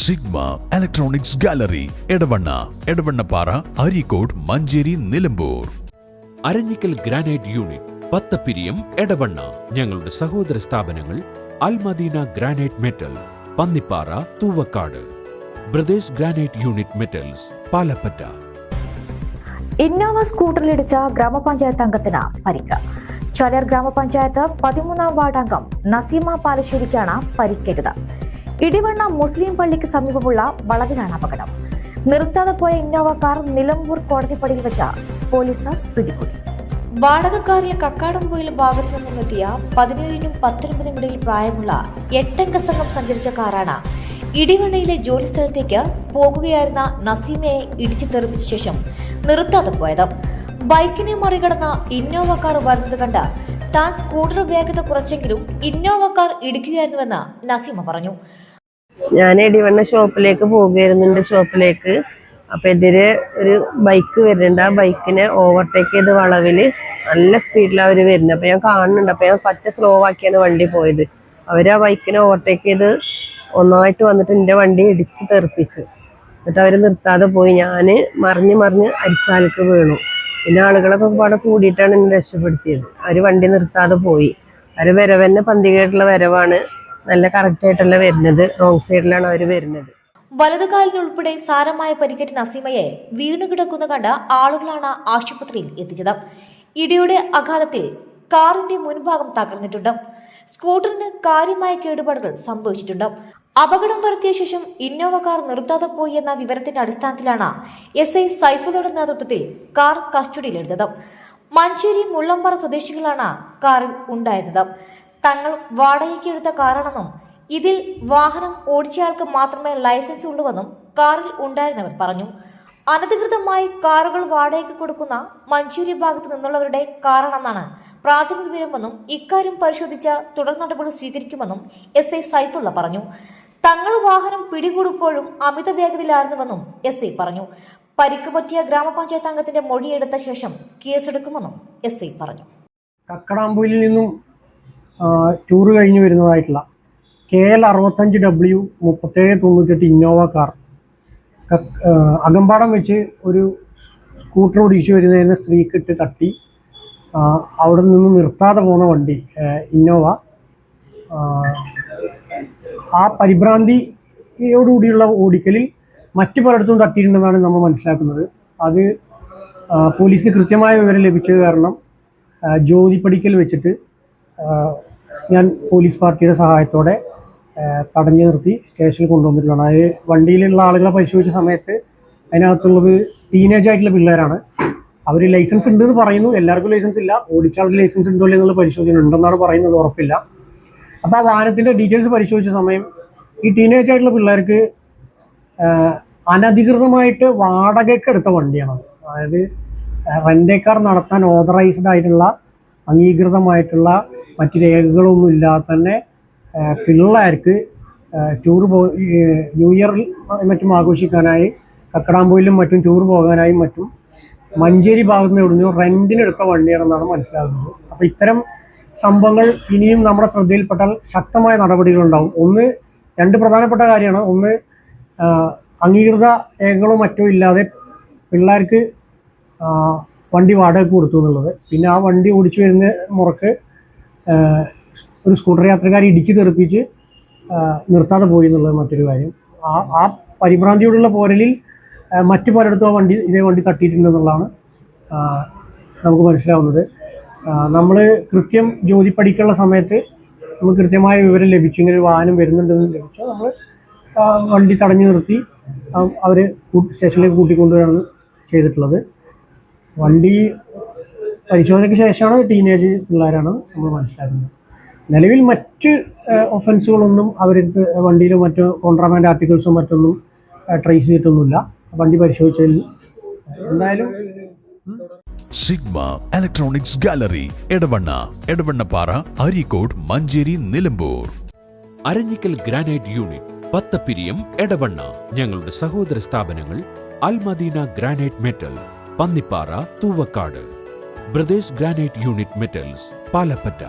Sigma electronics gallery Edavanna Edavannappara Areekode Manjeri Nilambur. Aranjikkal granite unit Pathappiriyam Edavanna. ഞങ്ങളുടെ സഹോദര സ്ഥാപനങ്ങൾ Almadeena granite metal Pannippara Thuvakkad. Brothers granite unit metals Palappetta. Innova സ്കൂട്ടറിലിടിച്ച ഗ്രാമപഞ്ചായത്ത് അംഗത്തിന് പരിക്ക്. ചൊലർ ഗ്രാമപഞ്ചായത്ത് പതിമൂന്നാം വാർഡ് അംഗം നസീമ പാലശ്ശേരിക്കാണ് പരിക്കേറ്റത്. ഇടിവണ്ണ മുസ്ലിം പള്ളിക്ക് സമീപമുള്ള വളവിലാണ് അപകടം. നിർത്താതെ പോയ ഇന്നോവ കാർ നിലമ്പൂർ കോടതിപ്പടിയിൽ വെച്ച പോലീസ് പിടികൂടി. വാടകക്കാരിയ കക്കാടംപൊയിൽ ഭാഗത്തു നിന്നുമെത്തിയ പതിനേഴിനും പത്തൊൻപതിനും ഇടയിൽ പ്രായമുള്ള എട്ടംഗ സംഘം സഞ്ചരിച്ച കാറാണ് ഇടിവണ്ണയിലെ ജോലിസ്ഥലത്തേക്ക് പോകുകയായിരുന്ന നസീമയെ ഇടിച്ചു തെറിപ്പിച്ച ശേഷം നിർത്താതെ പോയത്. ബൈക്കിനെ മറികടന്ന ഇന്നോവ കാർ വരുന്നത് കണ്ട് താൻ സ്കൂട്ടർ വേഗത കുറച്ചെങ്കിലും ഇന്നോവ കാർ ഇടിക്കുകയായിരുന്നുവെന്ന് നസീമ പറഞ്ഞു. ഞാൻ എടിവണ്ണ ഷോപ്പിലേക്ക് പോകുകയായിരുന്നു എന്റെ ഷോപ്പിലേക്ക്. അപ്പൊ എതിരെ ഒരു ബൈക്ക് വരുന്നുണ്ട്. ആ ബൈക്കിനെ ഓവർടേക്ക് ചെയ്ത് വളവിൽ നല്ല സ്പീഡിലാണ് അവർ വരുന്നത് അപ്പൊ ഞാൻ കാണുന്നുണ്ട്. അപ്പൊ ഞാൻ പറ്റ സ്ലോ ആക്കിയാണ് വണ്ടി പോയത്. അവർ ആ ബൈക്കിനെ ഓവർടേക്ക് ചെയ്ത് ഒന്നായിട്ട് വന്നിട്ട് എന്റെ വണ്ടി ഇടിച്ച് തെറിപ്പിച്ചു. എന്നിട്ട് അവർ നിർത്താതെ പോയി. ഞാൻ മറിഞ്ഞ് മറിഞ്ഞ് അരിച്ചാലക്ക് വീണു. പിന്നെ ആളുകളൊക്കെ പാടെ കൂടിയിട്ടാണ് എന്നെ രക്ഷപ്പെടുത്തിയത്. അവർ വണ്ടി നിർത്താതെ പോയി. അവർ വരവന്നെ പന്തികയായിട്ടുള്ള വരവാണ്. നല്ല കറക്റ്റായിട്ടല്ല വരുന്നത്. റോങ് സൈഡിലാണ് അവർ വരുന്നത്. വലതുകാലിനുൾപ്പെടെ സാരമായ പരിക്കേറ്റ നസീമയെ വീണുകിടക്കുന്ന കണ്ട ആളുകളാണ് ആശുപത്രിയിൽ എത്തിച്ചത്. ഇടിയുടെ അഘാതത്തിൽ കാറിന്റെ മുൻഭാഗം തകർന്നിട്ടുണ്ട്. സ്കൂട്ടറിന് കാര്യമായ കേടുപാടുകൾ സംഭവിച്ചിട്ടുണ്ട്. അപകടം വരുത്തിയ ശേഷം ഇന്നോവ കാർ നിർത്താതെ പോയി എന്ന വിവരത്തിന്റെ അടിസ്ഥാനത്തിലാണ് എസ് ഐ സൈഫുദയുടെ നേതൃത്വത്തിൽ കാർ കസ്റ്റഡിയിലെടുത്തത്. മഞ്ചേരി മുള്ളമ്പാറ സ്വദേശികളാണ് കാറിൽ ഉണ്ടായിരുന്നത്. തങ്ങൾ വാടകയ്ക്ക് എടുത്ത കാറാണെന്നും ഇതിൽ വാഹനം ഓടിച്ചയാൾക്ക് മാത്രമേ ലൈസൻസ് ഉള്ളൂവെന്നും കാറിൽ ഉണ്ടായിരുന്നവർ പറഞ്ഞു. അനധികൃതമായി കാറുകൾ വാടകയ്ക്ക് കൊടുക്കുന്ന മഞ്ചേരി ഭാഗത്തു നിന്നുള്ളവരുടെ കാറാണെന്നാണ് പ്രാഥമിക വിവരമെന്നും ഇക്കാര്യം പരിശോധിച്ച് തുടർ നടപടി സ്വീകരിക്കുമെന്നും എസ് ഐ സൈഫുള്ള പറഞ്ഞു. തങ്ങൾ വാഹനം പിടികൂടുമ്പോഴും അമിത വേഗതയിലായിരുന്നുവെന്നും എസ് ഐ പറഞ്ഞു. പരിക്ക് പറ്റിയ ഗ്രാമപഞ്ചായത്ത് അംഗത്തിന്റെ മൊഴിയെടുത്ത ശേഷം കേസെടുക്കുമെന്നും എസ് ഐ പറഞ്ഞു. കക്കടാമ്പൂരിൽ നിന്നും ടൂർ കഴിഞ്ഞു വരുന്നതായിട്ടുള്ള കെ എൽ അറുപത്തഞ്ച് ഡബ്ല്യു മുപ്പത്തേഴ് തൊണ്ണൂറ്റെട്ട് ഇന്നോവ കാർ. അകമ്പാടം വെച്ച് ഒരു സ്കൂട്ടർ ഓടിച്ചു വരുന്നതിന് സ്ത്രീക്കിട്ട് തട്ടി. അവിടെ നിന്ന് നിർത്താതെ പോണ വണ്ടി ഇന്നോവ. ആ, പരിഭ്രാന്തിയോടുകൂടിയുള്ള ഓടിക്കലിൽ മറ്റു പലയിടത്തും തട്ടിയിട്ടുണ്ടെന്നാണ് നമ്മൾ മനസ്സിലാക്കുന്നത്. അത് പോലീസിന് കൃത്യമായ വിവരം ലഭിച്ചത് കാരണം ജ്യോതിപ്പടിക്കൽ ജ്യോതി പടിക്കൽ വെച്ചിട്ട് ഞാൻ പോലീസ് പാർട്ടിയുടെ സഹായത്തോടെ തടഞ്ഞു നിർത്തി സ്റ്റേഷനിൽ കൊണ്ടുവന്നിട്ടുള്ളതാണ്. അത് വണ്ടിയിലുള്ള ആളുകളെ പരിശോധിച്ച സമയത്ത് അതിനകത്തുള്ളത് ടീനേജ് ആയിട്ടുള്ള പിള്ളേരാണ്. അവർ ലൈസൻസ് ഉണ്ട് എന്ന് പറയുന്നു. എല്ലാവർക്കും ലൈസൻസ് ഇല്ല. ഓടിച്ച ആൾക്ക് ലൈസൻസ് ഉണ്ടോ എന്നുള്ള പരിശോധന ഉണ്ടെന്നാണ് പറയുന്നത്. ഉറപ്പില്ല. അപ്പോൾ ആ വാഹനത്തിന്റെ ഡീറ്റെയിൽസ് പരിശോധിച്ച സമയം ഈ ടീനേജ് ആയിട്ടുള്ള പിള്ളേർക്ക് അനധികൃതമായിട്ട് വാടകയ്ക്ക് എടുത്ത വണ്ടിയാണ് അതായത് റെന്റേ കാർ നടത്താൻ ഓതറൈസ്ഡ് ആയിട്ടുള്ള അംഗീകൃതമായിട്ടുള്ള മറ്റു രേഖകളൊന്നും ഇല്ലാതെ തന്നെ പിള്ളേർക്ക് ടൂർ പോ ന്യൂ ഇയർ മറ്റും ആഘോഷിക്കാനായി കക്കടാമ്പൂയിലും മറ്റും ടൂർ പോകാനായി മറ്റും മഞ്ചേരി ഭാഗത്ത് നിന്ന് എവിടുന്നു റെന്റിനെടുത്ത വണ്ടിയാണെന്നാണ് മനസ്സിലാകുന്നത്. അപ്പോൾ ഇത്തരം സംഭവങ്ങൾ ഇനിയും നമ്മുടെ ശ്രദ്ധയിൽപ്പെട്ടാൽ ശക്തമായ നടപടികളുണ്ടാവും. ഒന്ന് രണ്ട് പ്രധാനപ്പെട്ട കാര്യമാണ്. ഒന്ന് അംഗീകൃത രേഖകളോ മറ്റോ ഇല്ലാതെ പിള്ളേർക്ക് വണ്ടി വാടകയ്ക്ക് കൊടുത്തു എന്നുള്ളത്. പിന്നെ ആ വണ്ടി ഓടിച്ചു വരുന്ന മുറക്ക് ഒരു സ്കൂട്ടർ യാത്രക്കാരെ ഇടിച്ചു തെറിപ്പിച്ച് നിർത്താതെ പോയി എന്നുള്ളത് മറ്റൊരു കാര്യം. ആ ആ പരിഭ്രാന്തിയോടുള്ള പോരലിൽ മറ്റു പലയിടത്തും ആ വണ്ടി ഇതേ വണ്ടി തട്ടിയിട്ടുണ്ടെന്നുള്ളതാണ് നമുക്ക് മനസ്സിലാവുന്നത്. നമ്മൾ കൃത്യം ജോലി പഠിക്കാനുള്ള സമയത്ത് നമുക്ക് കൃത്യമായ വിവരം ലഭിച്ചു. ഇങ്ങനെ ഒരു വാഹനം വരുന്നുണ്ടെന്ന് ലഭിച്ചാൽ നമ്മൾ വണ്ടി തടഞ്ഞു നിർത്തി അവർ സ്റ്റേഷനിലേക്ക് കൂട്ടിക്കൊണ്ടുവരാണ് ചെയ്തിട്ടുള്ളത്. വണ്ടി പരിശോധനയ്ക്ക് ശേഷമാണ് ടീനേജ് പിള്ളേരാണ് നമ്മൾ മനസ്സിലാക്കുന്നത്. നിലവിൽ മറ്റ് ഒഫൻസുകളൊന്നും അവർക്ക് വണ്ടിയിലും മറ്റ് കോൺട്രാബാൻഡ് ആർട്ടിക്കിൾസും മറ്റൊന്നും ട്രേസ് ചെയ്തിട്ടൊന്നുമില്ല. വണ്ടി പരിശോധിച്ചതിൽ എന്തായാലും sigma electronics gallery Edavanna Edavannappara Areekode Manjeri Nilambur. Aranjikkal granite unit Pathappiriyam Edavanna. ഞങ്ങളുടെ സഹോദര സ്ഥാപനങ്ങൾ Almadeena granite metal Pannippara Thuvakkad. Brothers granite unit metals Palappetta.